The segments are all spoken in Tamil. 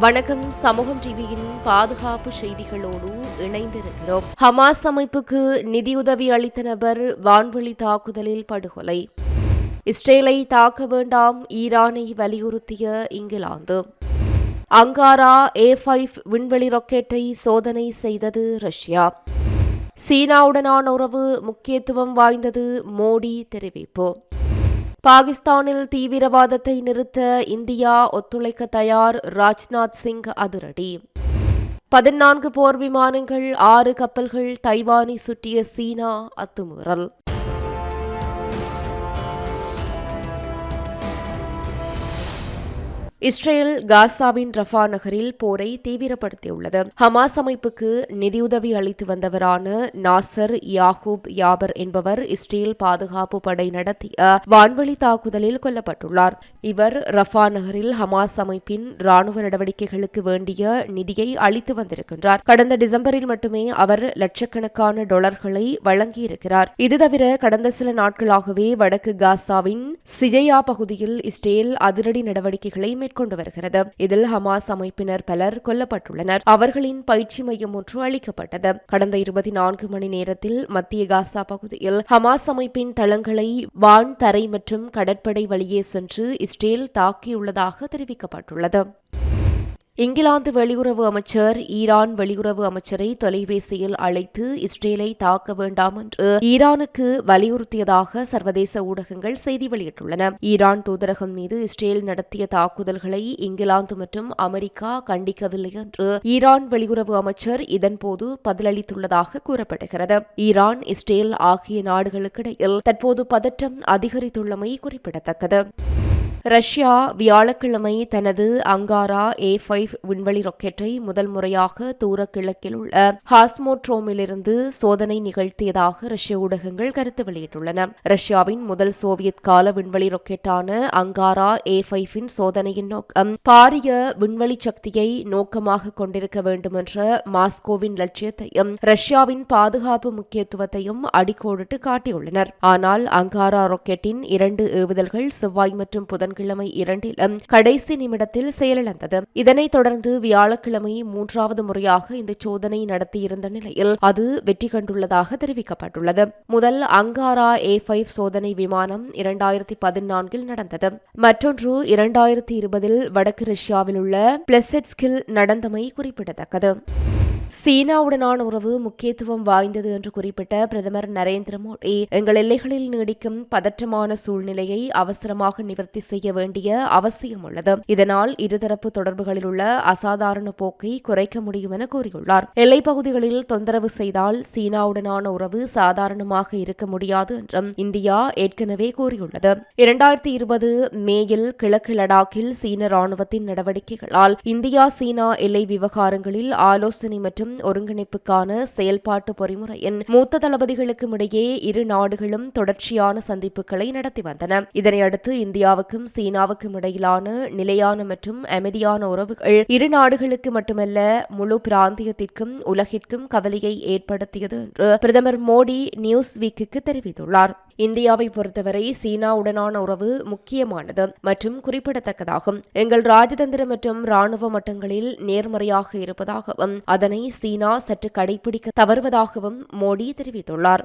வணக்கம். சமூகம் டிவியின் பாதுகாப்பு செய்திகளோடு இணைந்திருக்கிறோம். ஹமாஸ் அமைப்புக்கு நிதியுதவி அளித்த நபர் வான்வெளி தாக்குதலில் படுகொலை. இஸ்ரேலை தாக்க வேண்டாம். ஈரானை வலியுறுத்திய இங்கிலாந்து. அங்காரா ஏ ஃபைவ் விண்வெளி ராக்கெட்டை சோதனை செய்தது ரஷ்யா. சீனாவுடனான உறவு முக்கியத்துவம் வாய்ந்தது மோடி தெரிவிப்பு. பாகிஸ்தானில் தீவிரவாதத்தை நிறுத்த இந்தியா ஒத்துழைக்க தயார் ராஜ்நாத் சிங் அதிரடி. பதினான்கு போர் விமானங்கள் ஆறு கப்பல்கள் தைவானை சுற்றிய சீனா அத்துமீறல். இஸ்ரேல் காசாவின் ரஃபா நகரில் போரை தீவிரப்படுத்தியுள்ளது. ஹமாஸ் அமைப்புக்கு நிதியுதவி அளித்து வந்தவரான நாசர் யாகூப் யாபர் என்பவர் இஸ்ரேல் பாதுகாப்பு படை நடத்திய வான்வழி தாக்குதலில் கொல்லப்பட்டுள்ளார். இவர் ரஃபா நகரில் ஹமாஸ் அமைப்பின் ராணுவ நடவடிக்கைகளுக்கு வேண்டிய நிதியை அளித்து வந்திருக்கின்றார். கடந்த டிசம்பரில் மட்டுமே அவர் லட்சக்கணக்கான டாலர்களை வழங்கியிருக்கிறார். இது தவிர கடந்த சில நாட்களாகவே வடக்கு காசாவின் சிஜயா பகுதியில் இஸ்ரேல் அதிரடி நடவடிக்கைகளை மேற்கொண்டு வருகிறது. இதில் ஹமாஸ் அமைப்பினர் பலர் கொல்லப்பட்டுள்ளனர். அவர்களின் பயிற்சி மையம் ஒன்று அளிக்கப்பட்டது. கடந்த இருபத்தி நான்கு மணி நேரத்தில் மத்திய காசா பகுதியில் ஹமாஸ் அமைப்பின் தளங்களை வான் தரை மற்றும் கடற்படை வழியே சென்று இஸ்ரேல் தாக்கியுள்ளதாக தெரிவிக்கப்பட்டுள்ளது. இங்கிலாந்து வெளியுறவு அமைச்சர் ஈரான் வெளியுறவு அமைச்சரை தொலைபேசியில் அழைத்து இஸ்ரேலை தாக்க வேண்டாம் என்று ஈரானுக்கு வலியுறுத்தியதாக சர்வதேச ஊடகங்கள் செய்தி வெளியிட்டுள்ளன. ஈரான் தூதரகம் மீது இஸ்ரேல் நடத்திய தாக்குதல்களை இங்கிலாந்து மற்றும் அமெரிக்கா கண்டிக்கவில்லை என்று ஈரான் வெளியுறவு அமைச்சர் இதன்போது பதிலளித்துள்ளதாக கூறப்படுகிறது. ஈரான் இஸ்ரேல் ஆகிய நாடுகளுக்கிடையில் தற்போது பதற்றம் அதிகரித்துள்ளமை குறிப்பிடத்தக்கது. ரஷ்யா வியாழக்கிழமை தனது அங்காரா ஏ ஃபைவ் விண்வெளி ராக்கெட்டை முதல் முறையாக தூர கிழக்கில் உள்ள ஹாஸ்மோட்ரோமிலிருந்து சோதனை நிகழ்த்தியதாக ரஷ்ய ஊடகங்கள் கருத்து வெளியிட்டுள்ளன. ரஷ்யாவின் முதல் சோவியத் கால விண்வெளி ராக்கெட்டான அங்காரா ஏ ஃபைவின் சோதனையின் நோக்கம் பாரிய விண்வெளி சக்தியை நோக்கமாக கொண்டிருக்க வேண்டுமென்ற மாஸ்கோவின் லட்சியத்தையும் ரஷ்யாவின் பாதுகாப்பு முக்கியத்துவத்தையும் அடிக்கோடிட்டு காட்டியுள்ளனர். ஆனால் அங்காரா ராக்கெட்டின் இரண்டு ஏவுதல்கள் செவ்வாய் மற்றும் புதன் புதன்கிழமை இரண்டிலும் கடைசி நிமிடத்தில் செயலிழந்தது. இதனைத் தொடர்ந்து வியாழக்கிழமை மூன்றாவது முறையாக இந்த சோதனை நடத்தியிருந்த நிலையில் அது வெற்றி கண்டுள்ளதாக தெரிவிக்கப்பட்டுள்ளது. முதல் அங்காரா ஏ ஃபைவ் சோதனை விமானம் இரண்டாயிரத்தி பதினான்கில் நடந்தது. மற்றொன்று இரண்டாயிரத்தி இருபதில் வடக்கு ரஷ்யாவில் உள்ள பிளெசெட்ஸ்கில் நடந்தமை குறிப்பிடத்தக்கது. சீனாவுடனான உறவு முக்கியத்துவம் வாய்ந்தது என்று குறிப்பிட்ட பிரதமர் நரேந்திர மோடி எங்கள் எல்லைகளில் நீடிக்கும் பதற்றமான சூழ்நிலையை அவசரமாக நிவர்த்தி செய்ய வேண்டிய அவசியம் உள்ளது. இதனால் இருதரப்பு தொடர்புகளில் உள்ள அசாதாரண போக்கை குறைக்க முடியும் என கூறியுள்ளார். எல்லைப் பகுதிகளில் தொந்தரவு செய்தால் சீனாவுடனான உறவு சாதாரணமாக இருக்க முடியாது என்றும் இந்தியா ஏற்கனவே கூறியுள்ளது. இரண்டாயிரத்தி இருபது மேயில் கிழக்கு லடாக்கில் சீன ராணுவத்தின் நடவடிக்கைகளால் இந்தியா சீனா எல்லை விவகாரங்களில் ஆலோசனை மற்றும் மற்றும் ஒருங்கிணைப்புக்கான செயல்பாட்டு பொறிமுறையின் மூத்த தளபதிகளுக்கும் இடையே இரு நாடுகளும் தொடர்ச்சியான சந்திப்புகளை நடத்தி வந்தன. இதனையடுத்து இந்தியாவுக்கும் சீனாவுக்கும் இடையிலான நிலையான மற்றும் அமைதியான உறவுகள் இரு நாடுகளுக்கு மட்டுமல்ல முழு பிராந்தியத்திற்கும் உலகிற்கும் கவலையை ஏற்படுத்தியது என்று பிரதமர் மோடி நியூஸ் வீக்குக்கு தெரிவித்துள்ளார். இந்தியாவை பொறுத்தவரை சீனாவுடனான உறவு முக்கியமானது மற்றும் குறிப்பிடத்தக்கதாகும். எங்கள் ராஜதந்திர மற்றும் ராணுவ மட்டங்களில் நேர்மறையாக இருப்பதாகவும் அதனை சீனா சற்று கடைபிடிக்க தவறுவதாகவும் மோடி தெரிவித்துள்ளார்.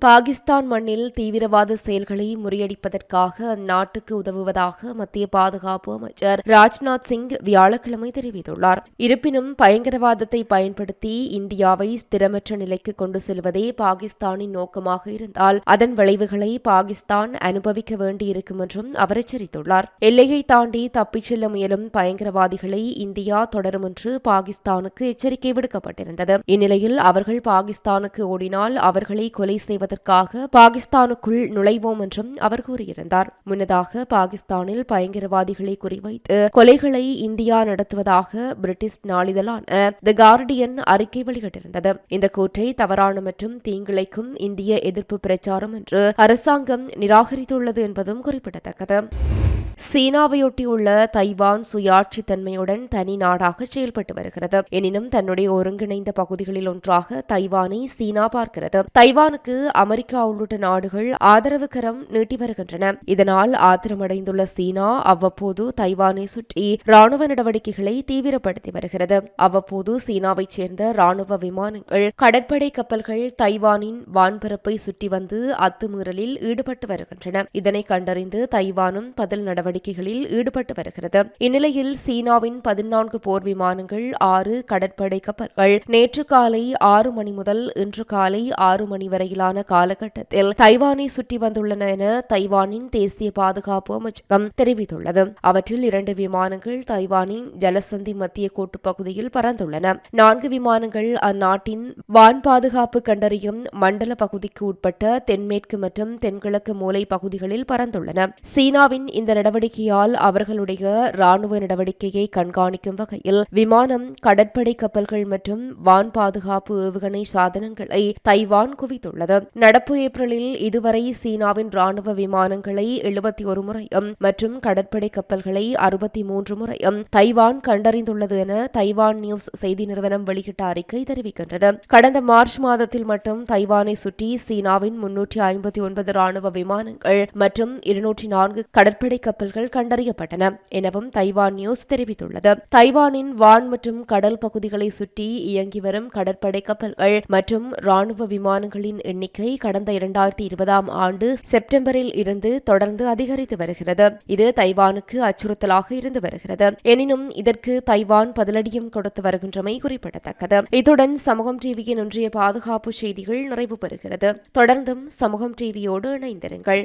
பாகிஸ்தான் மண்ணில் தீவிரவாத செயல்களை முறியடிப்பதற்காக அந்நாட்டுக்கு உதவுவதாக மத்திய பாதுகாப்பு அமைச்சர் ராஜ்நாத் சிங் வியாழக்கிழமை தெரிவித்துள்ளார். இருப்பினும் பயங்கரவாதத்தை பயன்படுத்தி இந்தியாவை ஸ்திரமற்ற நிலைக்கு கொண்டு செல்வதே பாகிஸ்தானின் நோக்கமாக இருந்தால் அதன் விளைவுகளை பாகிஸ்தான் அனுபவிக்க வேண்டியிருக்கும் என்றும் அவர் எச்சரித்துள்ளார். எல்லையை தாண்டி தப்பிச் செல்ல முயலும் பயங்கரவாதிகளை இந்தியா தொடரும் என்று பாகிஸ்தானுக்கு எச்சரிக்கை விடுக்கப்பட்டிருந்தது. இந்நிலையில் அவர்கள் பாகிஸ்தானுக்கு ஓடினால் அவர்களை கொலை செய்வது செய்வதற்காக பாகிஸ்தானுக்குள் நுழைவோம் என்றும் அவர் கூறியிருந்தார். முன்னதாக பாகிஸ்தானில் பயங்கரவாதிகளை குறிவைத்து கொலைகளை இந்தியா நடத்துவதாக பிரிட்டிஷ் நாளிதழான தி கார்டியன் அறிக்கை வெளியிட்டிருந்தது. இந்த கூற்றை தவறான மற்றும் தீங்கிழைக்கும் இந்திய எதிர்ப்பு பிரச்சாரம் என்று அரசாங்கம் நிராகரித்துள்ளது என்பதும் குறிப்பிடத்தக்கது. சீனாவையொட்டியுள்ள தைவான் சுயாட்சி தன்மையுடன் தனி நாடாக செயல்பட்டு வருகிறது. எனினும் தன்னுடைய ஒருங்கிணைந்த பகுதிகளில் ஒன்றாக தைவானை சீனா பார்க்கிறது. தைவானுக்கு அமெரிக்கா உள்ளிட்ட நாடுகள் ஆதரவு கரம் நீட்டி வருகின்றன. இதனால் ஆத்திரமடைந்துள்ள சீனா அவ்வப்போது தைவானை சுற்றி ராணுவ நடவடிக்கைகளை தீவிரப்படுத்தி வருகிறது. அவ்வப்போது சீனாவைச் சேர்ந்த ராணுவ விமானங்கள் கடற்படை கப்பல்கள் தைவானின் வான்பரப்பை சுற்றி வந்து அத்துமீறலில் ஈடுபட்டு வருகின்றன. இதனை கண்டறிந்து தைவானும் பதில் நடவடிக்கைகளில் ஈடுபட்டு வருகிறது. இந்நிலையில் சீனாவின் பதினான்கு போர் விமானங்கள் ஆறு கடற்படை கப்பல்கள் நேற்று காலை ஆறு மணி முதல் இன்று காலை ஆறு மணி வரையிலான காலகட்டத்தில் தைவானை சுற்றி வந்துள்ளன என தைவானின் தேசிய பாதுகாப்பு அமைச்சகம் தெரிவித்துள்ளது. அவற்றில் இரண்டு விமானங்கள் தைவானின் ஜலசந்தி மத்திய கோட்டு பகுதியில் பறந்துள்ளன. நான்கு விமானங்கள் அந்நாட்டின் வான் பாதுகாப்பு கண்டறியும் மண்டல பகுதிக்கு உட்பட்ட தென்மேற்கு மற்றும் தென்கிழக்கு மூலை பகுதிகளில் பறந்துள்ளன. சீனாவின் இந்த நடவடிக்கை நடவடிக்கையால் அவர்களுடைய ராணுவ நடவடிக்கையை கண்காணிக்கும் வகையில் விமானம் கடற்படை கப்பல்கள் மற்றும் வான் பாதுகாப்பு ஏவுகணை சாதனங்களை தைவான் குவித்துள்ளது. நடப்பு ஏப்ரலில் இதுவரை சீனாவின் ராணுவ விமானங்களை எழுபத்தி ஒரு முறையும் மற்றும் கடற்படை கப்பல்களை அறுபத்தி மூன்று முறையும் தைவான் கண்டறிந்துள்ளது என தைவான் நியூஸ் செய்தி நிறுவனம் வெளியிட்ட அறிக்கை தெரிவிக்கின்றது. கடந்த மார்ச் மாதத்தில் மட்டும் தைவானை சுற்றி சீனாவின் முன்னூற்றி ஐம்பத்தி ஒன்பது ராணுவ விமானங்கள் மற்றும் இருநூற்றி நான்கு கடற்படை கப்பல் கப்பல்கள் கண்டறியப்பட்டன எனவும் தைவான் நியூஸ் தெரிவித்துள்ளது. தைவானின் வான் மற்றும் கடல் பகுதிகளை சுற்றி இயங்கி வரும் கடற்படை கப்பல்கள் மற்றும் ராணுவ விமானங்களின் எண்ணிக்கை கடந்த இரண்டாயிரத்தி இருபதாம் ஆண்டு செப்டம்பரில் இருந்து தொடர்ந்து அதிகரித்து வருகிறது. இது தைவானுக்கு அச்சுறுத்தலாக இருந்து வருகிறது. எனினும் இதற்கு தைவான் பதிலடியும் கொடுத்து வருகின்றமை குறிப்பிடத்தக்கது. இத்துடன் சமூகம் டிவியின் இன்றைய பாதுகாப்பு செய்திகள் நிறைவு பெறுகிறது. தொடர்ந்தும் சமூகம் டிவியோடு இணைந்திருங்கள்.